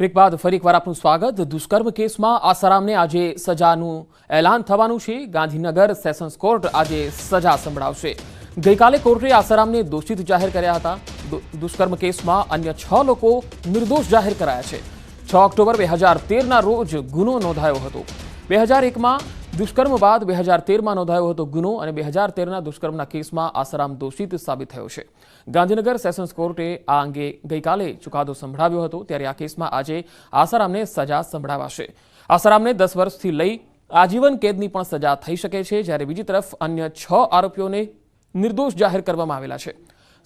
Break બાદ ફરી એકવાર આપનું સ્વાગત. દુષ્કર્મ કેસમાં આસારામને આજે સજાનું એલાન થવાનું છે. ગાંધીનગર સેશન્સ કોર્ટ આજે સજા સંભળાવશે. ગઈકાલે કોર્ટે આસારામને દોષિત જાહેર કર્યા હતા. દુષ્કર્મ કેસમાં અન્ય છ લોકો નિર્દોષ જાહેર કરાયા છે. છ ઓક્ટોબર બે હજાર તેરના રોજ ગુનો નોંધાયો હતો. બે હજાર એકમાં દુષ્કર્મ બાદ બે હજાર તેરમાં નોંધાયો હતો ગુનો અને બે હજાર તેરના દુષ્કર્મના કેસમાં આસારામ દોષિત સાબિત થયો છે. ગાંધીનગર સેશન્સ કોર્ટે આ અંગે ગઈકાલે ચુકાદો સંભળાવ્યો હતો, ત્યારે આ કેસમાં આજે આસારામને સજા સંભળાવાશે. આસારામને દસ વર્ષથી લઈ આજીવન કેદની પણ સજા થઈ શકે છે, જ્યારે બીજી તરફ અન્ય છ આરોપીઓને નિર્દોષ જાહેર કરવામાં આવેલા છે.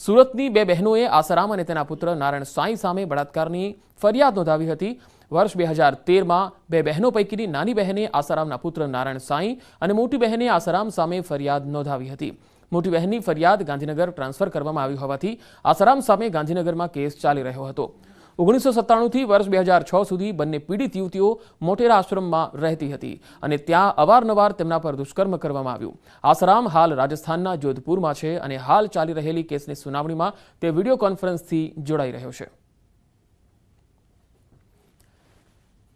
સુરતની બે બહેનોએ આસારામ અને તેના પુત્ર નારાયણ સાંઈ સામે બળાત્કારની ફરિયાદ નોંધાવી હતી. વર્ષ બે હજાર તેરમાં બે બહેનો પૈકીની નાની બહેને આસારામના પુત્ર નારાયણ સાંઈ અને મોટી બહેને આસારામ સામે ફરિયાદ નોંધાવી હતી. મોટી બહેનની ફરિયાદ ગાંધીનગર ટ્રાન્સફર કરવામાં આવી હોવાથી આસારામ સામે ગાંધીનગરમાં કેસ ચાલી રહ્યો હતો. ઓગણીસો સત્તાણુંથી વર્ષ બે હજાર છ સુધી બંને પીડિત યુવતીઓ મોટેરા આશ્રમમાં રહેતી હતી અને ત્યાં અવારનવાર તેમના પર દુષ્કર્મ કરવામાં આવ્યું. આસારામ હાલ રાજસ્થાનના જોધપુરમાં છે અને હાલ ચાલી રહેલી કેસની સુનાવણીમાં તે વીડિયો કોન્ફરન્સથી જોડાઈ રહ્યો છે.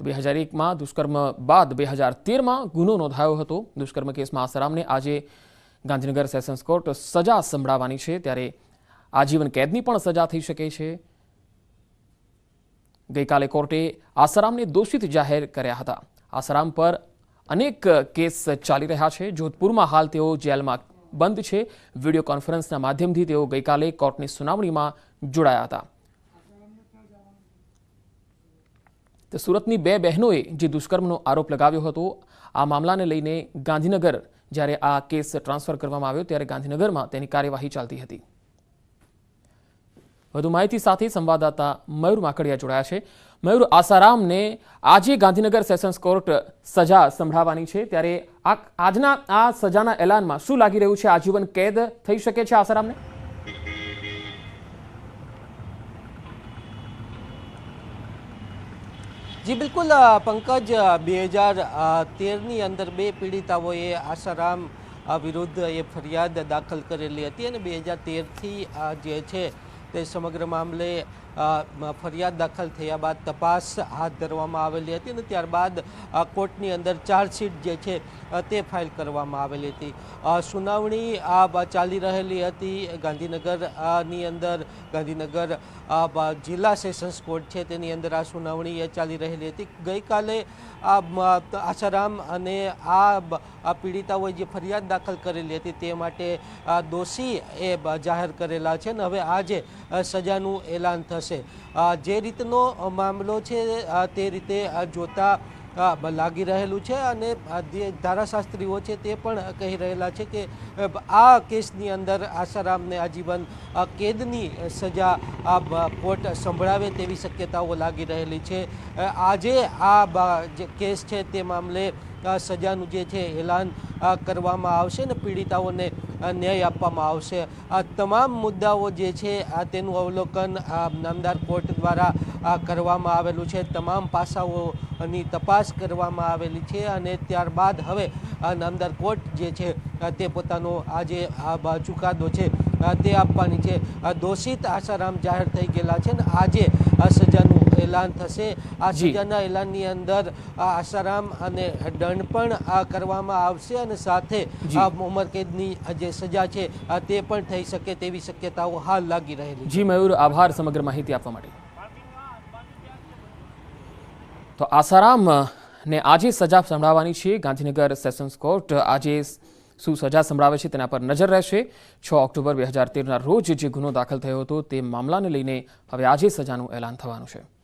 બે હજાર એકમાં દુષ્કર્મ બાદ બે હજાર તેરમાં ગુનો નોંધાયો હતો. દુષ્કર્મ કેસમાં આસારામને આજે ગાંધીનગર સેશન્સ કોર્ટ સજા સંભળાવવાની છે. ત્યારે આજીવન કેદની પણ સજા થઈ શકે છે. ગઈકાલે કોર્ટે આસારામને દોષિત જાહેર કર્યા હતા. આસારામ પર અનેક કેસ ચાલી રહ્યા છે. જોધપુરમાં હાલ તેઓ જેલમાં બંધ છે. વીડિયો કોન્ફરન્સના માધ્યમથી તેઓ ગઈકાલે કોર્ટની સુનાવણીમાં જોડાયા હતા. તો સુરતની બે બહેનોએ જે દુષ્કર્મનો આરોપ લગાવ્યો હતો, આ મામલાને લઈને ગાંધીનગર જ્યારે આ કેસ ટ્રાન્સફર કરવામાં આવ્યો, ત્યારે ગાંધીનગરમાં તેની કાર્યવાહી ચાલતી હતી. વધુ માહિતી સાથે સંવાદદાતા મયુર માકડિયા જોડાયા છે. મયુર, આસારામને આજે ગાંધીનગર સેશન્સ કોર્ટ સજા સંભળાવવાની છે. ત્યારે આ આજના આ સજાના એલાનમાં શું લાગી રહ્યું છે? આજીવન કેદ થઈ શકે છે આસારામને? જી, બિલકુલ પંકજ બે હજાર તેરની અંદર બે પીડિતાઓએ આસારામ વિરુદ્ધ એ ફરિયાદ દાખલ કરેલી હતી અને બે હજાર તેરથી જે છે તે સમગ્ર મામલે ફરિયાદ દાખલ થયા બાદ તપાસ હાથ ધરવામાં આવેલી હતી અને ત્યારબાદ કોર્ટની અંદર ચાર્જશીટ જે છે તે ફાઇલ કરવામાં આવેલી હતી. સુનાવણી આ ચાલી રહેલી હતી ગાંધીનગરની અંદર ગાંધીનગર જિલ્લા સેશન્સ કોર્ટ છે. તેની અંદર આ સુનાવણી ચાલી રહેલી હતી. ગઈકાલે આ આસારામ અને આ પીડિતાઓએ જે ફરિયાદ દાખલ કરેલી હતી તે માટે દોષી એ જાહેર કરેલા છે ને હવે આજે સજાનું એલાન થશે. જે રીતનો મામલો છે તે રીતે જોતા લાગી રહેલું છે અને ધારાશાસ્ત્રીઓ છે તે પણ કહી રહેલા છે કે આ કેસની અંદર આસારામને આજીવન કેદની સજા આ કોર્ટ સંભળાવે તેવી શક્યતાઓ લાગી રહેલી છે. આજે આ જે કેસ છે તે મામલે સજાનું જે છે એલાન કરવામાં આવશે ને પીડિતાઓને ન્યાય આપવામાં આવશે. આ તમામ મુદ્દાઓ જે છે, આ તેનું અવલોકન નામદાર કોર્ટ દ્વારા કરવામાં આવેલું છે. તમામ પાસાઓની તપાસ કરવામાં આવેલી છે અને ત્યારબાદ હવે નામદાર કોર્ટ જે છે તે પોતાનો આ જે ચુકાદો છે. તે આપવાની છે. દોષિત આસારામ જાહેર થઈ ગયેલા છે ને આજે આ સજાનું એલાન થશે. આ સજાના એલાનની અંદર આસારામ અને દંડ પણ કરવામાં આવશે અને સાથે જી. આ ઉંમરકેદની જે સજા છે તે પણ થઈ શકે તેવી શક્યતાઓ હાલ લાગી રહેલી જી મયુર આભાર સમગ્ર માહિતી આપવા માટે. તો આસારામ ને આજે સજા સંભળાવવાની છે. ગાંધીનગર સેશન્સ કોર્ટ આજે શું સજા સંભળાવે છે તેના પર નજર રહેશે. છ ઓક્ટોબર બે હજાર તેરના રોજ જે ગુનો દાખલ થયો હતો તે મામલાને લઈને હવે આજે સજાનું એલાન થવાનું છે.